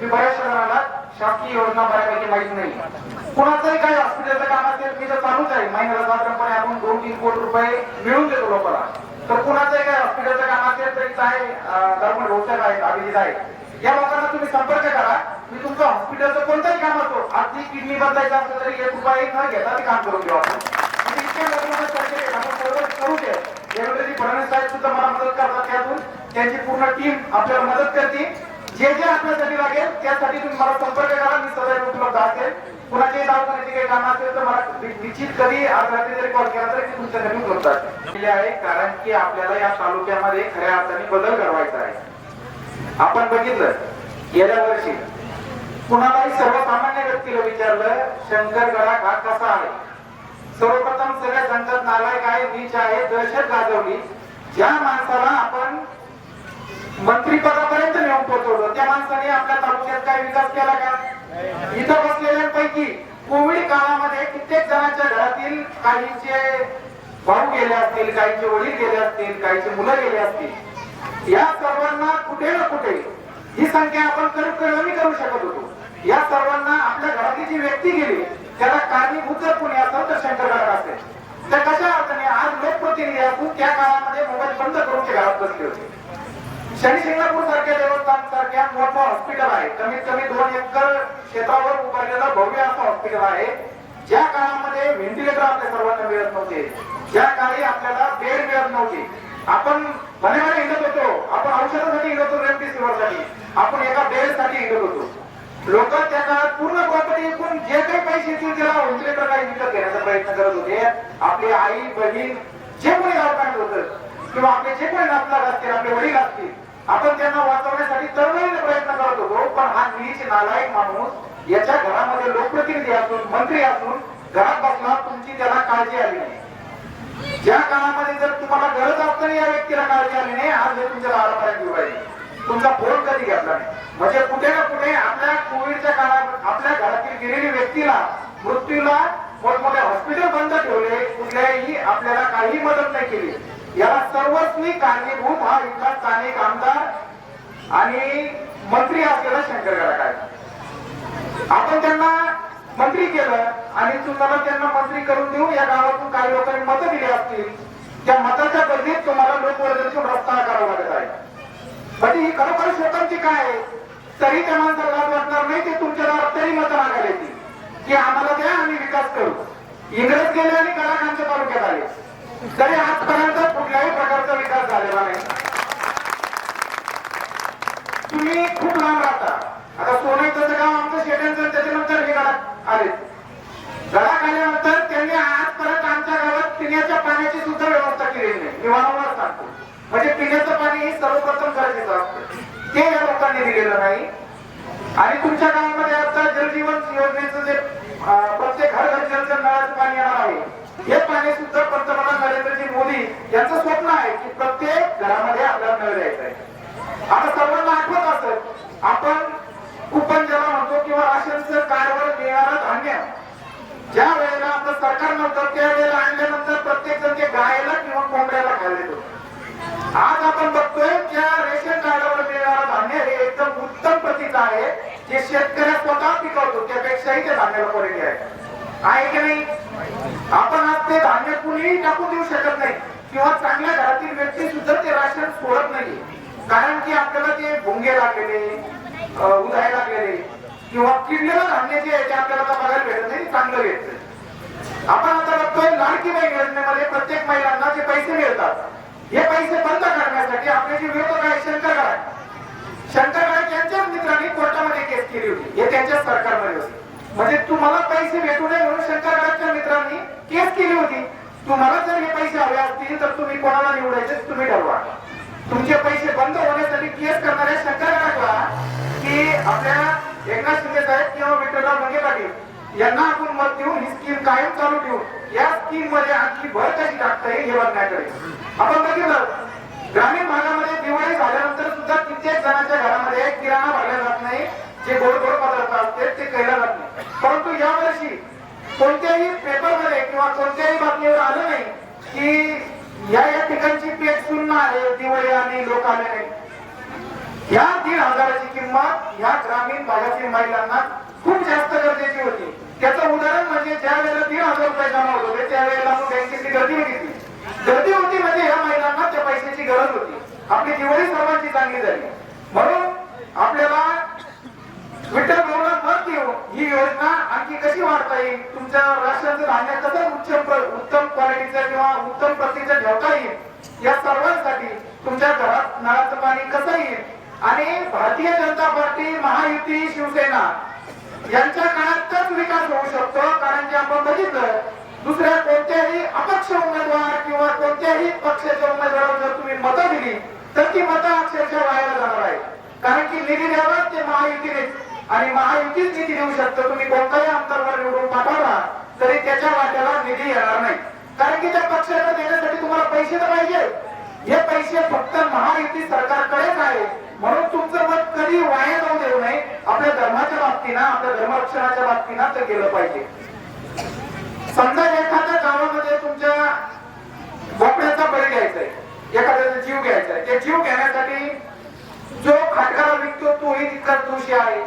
मी बऱ्याचशा जणांना शासकीय योजना बऱ्यापैकी माहीत नाही. कुणाचंही काही हॉस्पिटलचं काम असेल मी तर चालूच आहे. महिन्याला साधारणपणे आपण दोन तीन कोटी रुपये मिळून देतो लोकांना. तर कुणाचंही काही हॉस्पिटलचं काम असेल तरी काय गव्हर्नमेंट रोजगार आहेत अभिजित आहेत या लोकांना तुम्ही संपर्क करा. मी तुमचं हॉस्पिटलचं कोणतंही काम असतो अगदी किडनी बदलायचं असलं तरी एक रुपये न घेता ते काम करून घेऊ आपण इतके करू दे. फडणवीस साहेब सुद्धा मला मदत करतात त्यातून. त्यांची पूर्ण टीम आपल्याला मदत करते जे जे आपल्यासाठी लागेल त्यासाठी तुम्ही मला संपर्क करा मी सदैव उपलब्ध असेल कुणाचे दवाखान्याची काही काम असेल तर मला निश्चित कधी आज रात्री जरी कॉल केला तरी मी तुमच्यासाठी उपलब्ध असेल आहे कारण की आपल्याला या तालुक्यामध्ये खऱ्या अर्थाने बदल घडवायचा आहे. आपण बघितलं गेल्या वर्षी कुणालाही सर्वसामान्य व्यक्तीला विचारलं शंकरगडा घाट कसा आहे? सर्वप्रथम सगळ्या संकट नालायक आहे नीच आहे दहशत गाजवली. ज्या माणसाला आपण मंत्रीपदापर्यंत नेऊन पोहोचवलं. त्या माणसाने आपल्या तालुक्यात काय विकास केला का? इथं बसलेल्यांपैकी कोविड काळामध्ये कित्येक जणांच्या घरातील काहींचे भाऊ गेले असतील काहींचे वडील गेले असतील काहींचे मुलं गेले असतील या सर्वांना कुठे ना कुठे ही संख्या आपण करू कमी करू शकत होतो. या सर्वांना आपल्या घरातली जी व्यक्ती गेली त्याला कारणीभूत जर कोणी असेल तर शंकरगड असेल तर कशा अर्थाने आज लोकप्रतिनिधी असून त्या काळामध्ये मोबाईल बंद करून ते घरात बसले होते. शनी शिंगणापूर सारख्या देवस्थान सारख्या मोठं हॉस्पिटल आहे कमीत कमी दोन एकर क्षेत्रावर उभारलेलं भव्य असं हॉस्पिटल आहे. ज्या काळामध्ये व्हेंटिलेटर आपल्या सर्वांना मिळत नव्हते ज्या काळी आपल्याला बेड मिळत नव्हती. आपण मने मने हिंडत होतो आपण औषधासाठी हिंडत होतो रेमडेसिवीरसाठी. आपण एका बेडसाठी हिंडत होतो. लोक त्या काळात पूर्ण प्रॉपर्टी एकूण जे काही पैसे येतील त्याला व्हेंटिलेटर काही विकत घेण्याचा प्रयत्न करत होते. आपली आई बहीण जे कोणी दवाखान्यात होतं किंवा आपले जे कोणी नातलाग असतील आपले वडील असतील आपण त्यांना वाचवण्यासाठी तरुणाईने प्रयत्न करत होतो पण हा नीच नालायक माणूस याच्या घरामध्ये लोकप्रतिनिधी असून मंत्री असून घरात बसला तुमची त्याला काळजी आली नाही. ज्या काळामध्ये जर तुम्हाला गरज असताना या व्यक्तीला काळजी आली नाही आज हे तुमच्या दारापर्यंत येऊ राहिले तुमचा फोन कधी घेतला नाही? म्हणजे कुठे ना कुठे आपल्या कोविडच्या काळात आपल्या घरातील गेलेली व्यक्तीला मृत्यूला मोठमोठे हॉस्पिटल बंद ठेवले कुठल्याही आपल्याला काही मदत नाही केली. याला सर्वस्वी कारणीभूत हा इथला स्थानिक आमदार आणि मंत्री असलेला शंकर काय. आपण त्यांना मंत्री केलं आणि तुम्हाला त्यांना मंत्री करून देऊ या गावातून काही लोकांनी मतं दिली असतील त्या मताच्या बदलीत तुम्हाला लोकवर्गणीतून रस्ता करावा लागत आहे. म्हणजे ही खरोखर शोकांची काय आहे? तरी त्या माणसाला वाटणार नाही ते तुमच्या दारात तरी मतं मागायला येतील. की आम्हाला द्या आम्ही विकास करू. इंग्रज गेले आणि कलाकांच्या तालुक्यात आले. तरी आजपर्यंत कुठल्याही प्रकारचा विकास झालेला नाही. तुम्ही खूप लांब राहता. आता सोन्याचं गाव आमचं शेट्यांचं त्याच्यानंतर हे गडात आले. गडात आल्यानंतर त्यांनी आजपर्यंत आमच्या गावात पिण्याच्या पाण्याची सुद्धा व्यवस्था केलेली नाही. मी वारंवार सांगतो म्हणजे पिण्याचं पाणी हे सर्वप्रथम गरजेचं असतं. ते या लोकांनी दिलेलं नाही. आणि तुमच्या गावामध्ये आता जलजीवन योजनेचं जे प्रत्येक घर घर जलचं नळाचं पाणी येणार आहे. हे पाणी सुद्धा पंतप्रधान नरेंद्रजी मोदी यांचं स्वप्न आहे की प्रत्येक घरामध्ये आपल्याला नळ द्यायचा आहे. आता सर्वांना आठवत असत आपण कुपन ज्याला म्हणतो किंवा राशनचं कार्डवर मिळणारं धान्य ज्या वेळेला आपलं सरकार नव्हतं त्या वेळेला आणल्यानंतर प्रत्येक जण ते गायला किंवा कोंबड्याला खायला देतो. आज आपण बघतोय त्या रेशन कार्डावर मिळणारं धान्य हे एकदम उत्तम प्रतीचं आहे जे शेतकऱ्या स्वतः पिकवतो त्यापेक्षाही त्या धान्याला क्वालिटी आहे आहे की नाही? आपण आज ते धान्य कुणीही टाकून देऊ शकत नाही. किंवा चांगल्या घरातील व्यक्ती सुद्धा ते राशन सोडत नाही. कारण की आपल्याला ते भुंगे लागलेले अं, उधाय लागलेले किंवा किडलेलं धान्य जे आहे ते आपल्याला बघायला भेटत नाही चांगलं भेटत. आपण आता बघतोय लाडकी बाई योजनेमध्ये प्रत्येक महिलांना जे पैसे मिळतात हे पैसे बंद करण्यासाठी आपले जे विरोधक आहे शंकर गाय शंकर यांच्याच मित्रांनी कोर्टामध्ये केस केली होती. हे त्यांच्याच सरकारमध्ये होती. म्हणजे तुम्हाला पैसे भेटू नये म्हणून शंकर मित्रांनी केस केली होती. तुम्हाला जर हे पैसे हवे असतील तर तुम्ही कोणाला निवडायचे तुम्ही ठरवा. तुमचे पैसे बंद होण्यासाठी केस करणाऱ्या शंकर की आपल्या एकनाथ शिंदे साहेब किंवा विठ्ठलराव मंगे पाटील यांना आपण मत देऊन ही स्कीम कायम चालू ठेवून या स्कीममध्ये आणखी भर कशी टाकता येईल हे बघण्याकडे. आपण बघितलं ग्रामीण भागामध्ये दिवाळी झाल्यानंतर सुद्धा कित्येक जणांच्या घरामध्ये किराणा भरला जात नाही. जे गोड गोड पदार्थ असते ते केलं जात नाही. परंतु यावर्षी कोणत्याही पेपरमध्ये किंवा कोणत्याही बातमीवर आलं नाही की या या ठिकाणची पेट शून्य आहे दिवाळी आणि लोक आले नाही. दीड हजाराची किंमत या ग्रामीण भागातील महिलांना खूप जास्त गरजेची होती. त्याचं उदाहरण म्हणजे ज्या वेळेला दीड हजार रुपये जमा होत होते त्यावेळेला मग बँकेची गर्दी बघितली. गर्दी होती म्हणजे ह्या महिलांना त्या पैशाची गरज होती. आपली दिवाळी सर्वांची चांगली झाली. म्हणून आपल्याला विठ्ठल भवनात मत घेऊ ही योजना आणखी कशी वाढता येईल? तुमच्या राष्ट्राचं धान्य कसं उच्च उत्तम क्वालिटीचं किंवा उत्तम प्रतीचं ठेवता येईल? या सर्वांसाठी तुमच्या घरात नळाचं पाणी कसं येईल? आणि भारतीय जनता पार्टी महायुती शिवसेना यांच्या काळातच विकास होऊ शकतो कारण की आपण बघितलं दुसऱ्या कोणत्याही अपक्ष उमेदवार किंवा कोणत्याही पक्षाच्या उमेदवारावर जर तुम्ही मतं दिली तर ती मतं अक्षरशः वाया जाणार आहे कारण की निधी द्यावं ते महायुतीने आणि महायुतीच निधी देऊ शकतो. तुम्ही कोणताही आमदारवर निवडून पाठवला तरी त्याच्या वाट्याला निधी येणार नाही. कारण की त्या पक्षाला देण्यासाठी तुम्हाला पैसे तर पाहिजे. हे पैसे फक्त महायुती सरकारकडेच आहे. म्हणून तुमचं मत कधी वाया जाऊ देऊ नये. आपल्या धर्माच्या बाबतीनं आपल्या धर्मरक्षणाच्या बाबतीनं ते गेलं पाहिजे. समजा एखाद्या गावामध्ये तुमच्या बोकड्याचा बळी घ्यायचा आहे एखाद्याचा जीव घ्यायचा आहे ते जीव घेण्यासाठी जो खाटकाला विकतो तोही तितकाच दोषी आहे.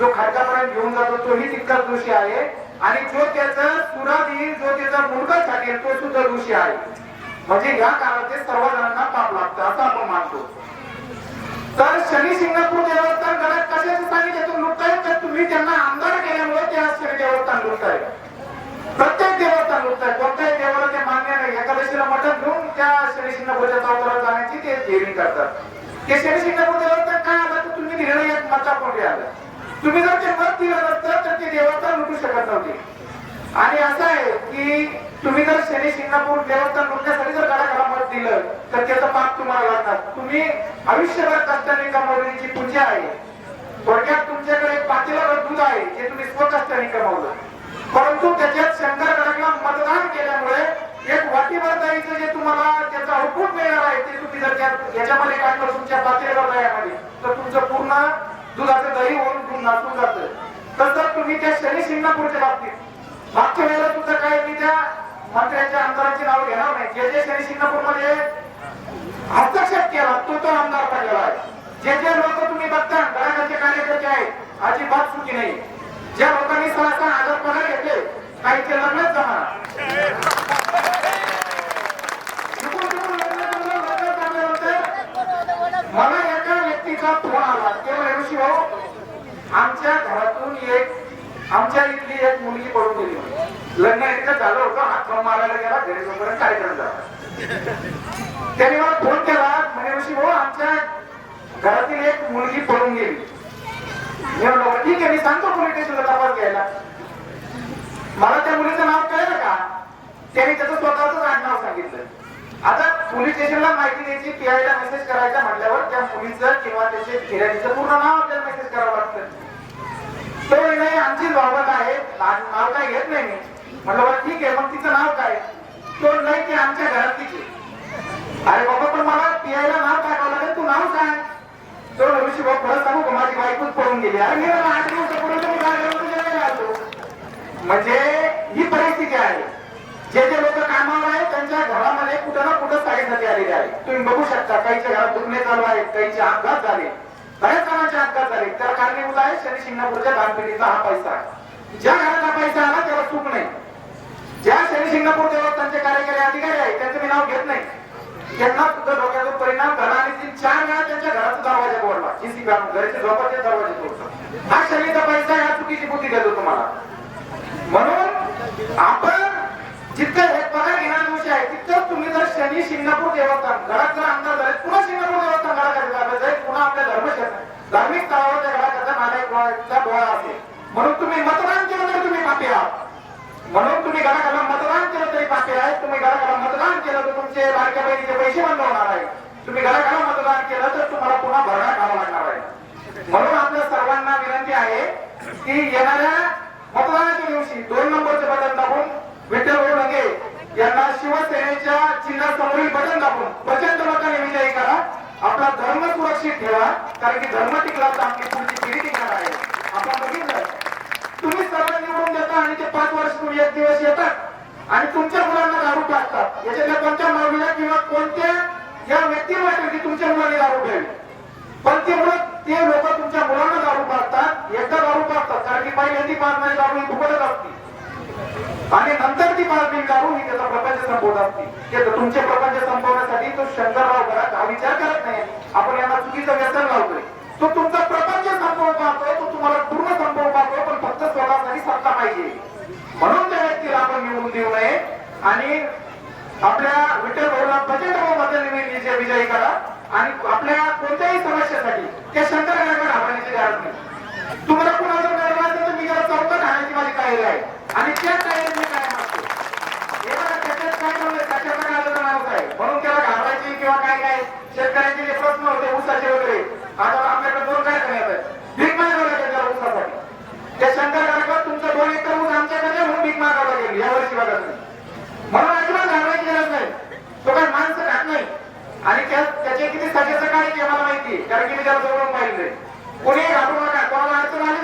जो खडकापर्यंत घेऊन जातो तोही तितकाच दोषी आहे. आणि जो त्याचा सुरात येईल जो त्याचा मुलगा छाटेल तो सुद्धा दोषी आहे. म्हणजे या काळात सर्व जणांना पाप लागतं असं आपण मानतो. तर शनी शिंगणापूर देवस्थान घरात कशाचे सांगितले? लुटताय. तर तुम्ही त्यांना आमदार केल्यामुळे ते आज शनी देवस्थान लुटताय. प्रत्येक देवस्थान लुटताय. कोणत्याही देवाला ते मान्य नाही. एकादशीला मटण घेऊन त्या शनी शिंगणापूरच्या चौकाला जाण्याची ते जेवणी करतात. ते शनी शिंगणापूर देवस्थान काय आलं? तर तुम्ही निर्णय एक कोणते आला. तुम्ही जर ते मत दिलं नसतं तर ते देवस्थान लुटू शकत नव्हते. आणि असं आहे की तुम्ही जर शनी शिंगणापूर देवस्थान लुटण्यासाठी जर घराघरा मत दिलं तर त्याचं पाप तुम्हाला लागतात तुम्ही आयुष्यभर कष्टाने कमावलेली जी पूजा आहे. थोडक्यात तुमच्याकडे एक दूध आहे जे तुम्ही स्वकष्टाने कमावलं परंतु त्याच्यात शंकर गडाला मतदान केल्यामुळे एक वाटीभर जायचं जे तुम्हाला त्याचं आउटपुट मिळणार आहे ते तुम्ही जर त्या- याच्यामध्ये टाकलं तुमच्या पातेल्यावर दह्यामध्ये तर तुमचं पूर्ण दुधाचं दही होऊन दूध नाचून जातं तसं तुम्ही त्या शनी शिंगणापूरच्या बाबतीत. मागच्या वेळेला तुमचं काय मी त्या मंत्र्यांच्या आमदारांची नाव घेणार नाही. जे जे शनी शिंगणापूरमध्ये हस्तक्षेप केला तो तो आमदार पडलेला आहे. जे जे लोक तुम्ही बघता घराघरचे कार्यकर्ते आहेत अजिबात चुकी नाही. ज्या लोकांनी सहा सहा पगार घेतले काहीचे लग्नच जमा चुकून चुकून लग्न जमलं, लग्न जमल्यानंतर मला एका व्यक्तीचा फोन आला ते म्हणे ऋषी भाऊ आमच्या घरातून एक आमच्या इथली एक मुलगी पडून गेली लग्न इतकं झालं होतं हात खाऊन मारायला गेला घरी जोपर्यंत कार्यक्रम झाला. त्याने मला फोन केला म्हणे ऋषी भाऊ हो, आमच्या घरातील एक मुलगी पडून गेली. मी म्हणलो ठीक आहे मी सांगतो पोलीस स्टेशनला तपास घ्यायला. मला त्या मुलीचं नाव कळलं का? त्याने त्याचं स्वतःच आडनाव सांगितलं. आता पोलीस स्टेशनला माहिती द्यायची पीआयला मेसेज करायचा म्हटल्यावर त्या मुलीचं किंवा त्याचे फिर्यादीचं पूर्ण नाव आपल्याला मेसेज करावं लागतं. तो नाही आमची बाबत आहे. नाव काय घेत नाही मी. म्हटलं बरं ठीक आहे मग तिचं नाव काय? तो नाही की आमच्या घरात तिची. अरे बाबा पण मला पियायला नाव टाकावं लागेल. तू नाव काय तो ऋषी भाऊ खरं सांगू का? माझी बायकोच पळून गेली. अरे मी आठ दिवस तुम्ही जागेवर तुझ्या वेळेला आलो म्हणजे ही परिस्थिती आहे जे जे लोक कामावर आहेत त्यांच्या घरामध्ये कुठं ना कुठं साईडमध्ये आलेले आहे. तुम्ही बघू शकता काहीच्या घरात दुखणे चालू आहेत काहीचे अपघात झाले. बऱ्याच जणांचे अपघात झाले. त्याला कारणीभूत आहे शनी शिंगणापूरच्या दानपेटीचा हा पैसा आहे. ज्या घरात हा पैसा आला त्याला चूक नाही. ज्या शनी शिंगणापूर देवस्थानचे कार्यकारी अधिकारी आहेत त्यांचं मी नाव घेत नाही. त्यांना सुद्धा डोक्याचा परिणाम झाला आणि चार वेळा त्यांच्या घराचा दरवाजा तोडला. जीसी घराचे झोपाचे दरवाजे तोडला. हा शनीचा पैसा ह्या चुकीची बुद्धी देतो तुम्हाला. म्हणून आपण जितकं हे पगार घेणार दिवशी आहे. तितकं तुम्ही जर शनी शिंगणापूर देवस्थान घरात जर आमदार झाले पुन्हा शिंगणापूर देवस्थान घराकडे लागलं जाईल पुन्हा आपल्या धर्मशास्त्र धार्मिक स्थळावर त्या घराकरता माझ्या डोळा असेल. म्हणून तुम्ही मतदान केलं तर तुम्ही पापी आहात. म्हणून तुम्ही घराकडे मतदान केलं तरी पापी आहे तुम्ही घराकडे मतदान केलं तर तुमचे लाडक्या बहिणीचे पैसे बंद होणार आहे तुम्ही घराकडे मतदान केलं तर तुम्हाला पुन्हा भरणा खावा लागणार आहे. म्हणून आपल्या सर्वांना विनंती आहे की येणाऱ्या मतदानाच्या दिवशी दोन नंबरचे बटन दाबून यांना शिवसेनेच्या चिन्हासमोरील बटन दाबून प्रचंड मताने विजयी करा. आपला धर्म सुरक्षित ठेवा कारण की धर्म टिकला तर आपली पुढची पिढी टिकणार आहे. आपण बघितलं. तुम्ही सर्व निवडून देता आणि ते पाच वर्ष तुम्ही एक दिवस येतात आणि तुमच्या मुलांना दारू टाकतात. याच्यातल्या कोणत्या मागणीला किंवा कोणत्या या व्यक्तीला वाटेल की तुमच्या मुलांनी दारू घ्यावी पण ते मुलं ते लोक तुमच्या मुलांना दारू पाडतात. एकदा दारू पाडतात कारण की पहिल्यांदी पाजणारी दारू ही फुकटच असते. आणि नंतर ती पाजलेली दारू ही त्याचा प्रपंच संपवत असते. ते तुमचे प्रपंच संपवण्यासाठी तो शंकरराव घरात हा विचार करत नाही. आपण यांना चुकीचं व्यसन लावतोय. तो तुमचा प्रपंच संपवून पाहतोय तो तुम्हाला पूर्ण संपवून पाहतोय पण फक्त स्वतःसाठी सत्ता पाहिजे म्हणून त्या व्यक्तीला आपण निवडून देऊ नये. आणि आपल्या विठ्ठल भाऊला प्रचंड बहुमताने विजयी करा. आणि आपल्या कोणत्याही समस्येसाठी त्या शंकराकडे घाबरण्याची गरज नाही. तुम्हाला कुणाचं गरज मिळालं असेल तर मी त्याला चौकट आणण्याची माझी तयारी आहे. आणि त्या तयारीने काय मागतो हे बघा त्याच्यात काय म्हणलं त्याच्यात काय आलं माणूस आहे? म्हणून त्याला घाबरायची किंवा काय काय शेतकऱ्यांचे जे प्रश्न होते ऊसाचे वगैरे आता आपल्याकडे दोन काय करण्यात आहे भीक मागावं लागेल त्याला ऊसासाठी. त्या शंकर तुमचं दोन एकर ऊस आमच्याकडे म्हणून भीक मागावं लागेल यावर्षी बघा म्हणून अजिबात घाबरायची गरज नाही. तो काय माणसं खात नाही. आणि त्याचे किती सगळे काय ते मला माहिती कारण की मी त्याला जवळ पाहिजे कोणी घाबरू नका कोणाला अडचण आली